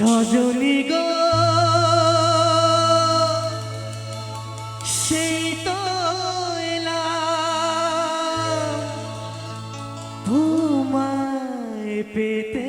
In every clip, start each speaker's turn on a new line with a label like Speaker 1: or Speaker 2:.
Speaker 1: সজনী গো। সেই তো তোমায় পেতে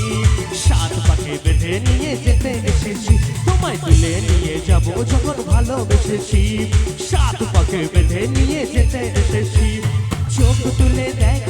Speaker 1: যখন ভালোবেসেছি সাত পাখে বেঁধে নিয়ে যেতে এসেছি চোখ তুলে দেখো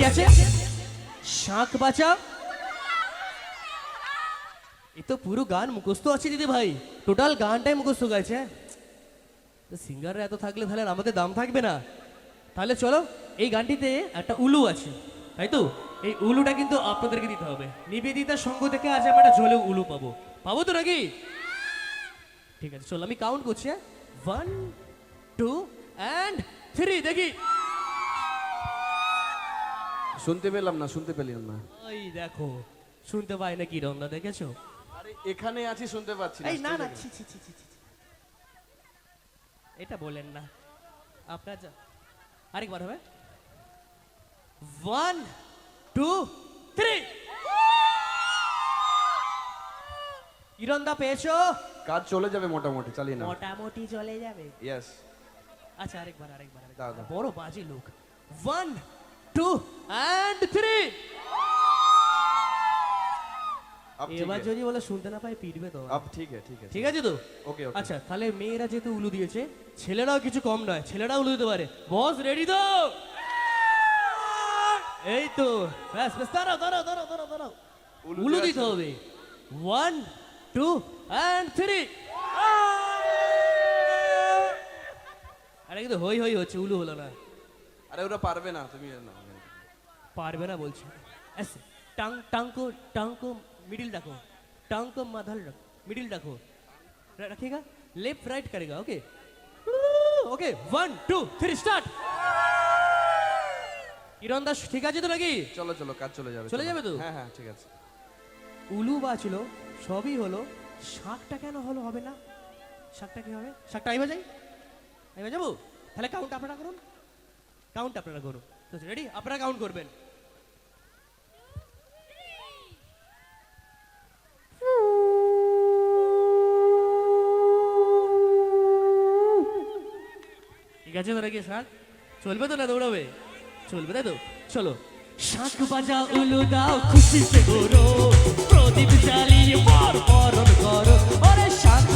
Speaker 1: কি আছে? শাঁখ বাঁচা এ তো পুরো গান মুখস্থ আছে দিদি ভাই। টোটাল গানটাই মুখস্থ গাইছে। সিঙ্গাররা এত থাকলে তাহলে আমাদের দাম থাকবে না। তাহলে চলো, এই গানটিতে একটা উলু আছে। তাই তো? এই উলুটা কিন্তু আপনাদেরকে দিতে হবে। নিবেদিতা সঙ্গ থেকে আজ আমরা একটা জলে উলু পাবো। পাবো তো নাকি? ঠিক আছে, চলো আমি কাউন্ট করছি ওয়ান টু অ্যান্ড থ্রি দেখি।
Speaker 2: শুনতে পেলাম না শুনতে পেলাম না।
Speaker 1: ওই দেখো শুনতে পাই না কি রন্দা দেখেছ?
Speaker 2: আরে এখানে আছি শুনতে পাচ্ছি
Speaker 1: এই না না। ছি ছি ছি ছি। এটা বলেন না। আপনার যা আরেকবার হবে। ওয়ান টু থ্রি ইরন্দা পেয়েছ?
Speaker 2: কাজ চলে যাবে মোটামুটি চালিয়ে না
Speaker 1: মোটামুটি চলে যাবে।
Speaker 2: ইয়েস
Speaker 1: আচ্ছা আরেকবার আরেকবার
Speaker 2: দাও।
Speaker 1: বড় বাজে লোক। ওয়ান টু অ্যান্ড থ্রি এবার যদি বলে শুনতে না পাই পিটবে তো।
Speaker 2: আপ ঠিক আছে ঠিক আছে
Speaker 1: ঠিক আছে তো?
Speaker 2: ওকে
Speaker 1: আচ্ছা তাহলে মেয়েরা যেহেতু উলু দিয়েছে ছেলেরাও কিছু কম নয় ছেলেরাও উলু দিতে পারে। বস রেডি তো? এই তো। ব্যাস ব্যাস দাঁড়াও দাঁড়াও দাঁড়াও দাঁড়াও দাঁড়াও।
Speaker 2: উলু
Speaker 1: দিতে হবে। ওয়ান টু অ্যান্ড থ্রি আরে কিন্তু হই হই হচ্ছে উলু হলো না।
Speaker 2: আরে ওরা পারবে না তুমি না
Speaker 1: पारवे ना बोल ऐसे टांग टांग को टांग को मिडिल रखो टांग को मधल रख मिडिल रखो र- रखेगा लेफ्ट राइट करेगा okay okay one two three start Kiran Das ঠিক আছে তো নাকি
Speaker 2: চলো চলো কাজ চলে যাবে
Speaker 1: চলে
Speaker 2: চলো।
Speaker 1: যাবে তো?
Speaker 2: হ্যাঁ হ্যাঁ ঠিক আছে
Speaker 1: উলু বাছিল সবই হলো শাকটা কেন হলো হবে না শাকটা কি হবে শাকটা আমি বাজাই আমি বাজাবো তাহলে কাউন্ট আপনারা করুন কাউন্ট আপনারা করুন। রেডি আপনারা কাউন্ট করবেন। ঠিক আছে তো নাকি শাক চলবে তো না দৌড়াবে? চলবে, তাই তো? চলো। শাক বাজা উলু দাও খুশি সে করো প্রদীপ জ্বালিয়ে বর বরণ করো। ওরে শাক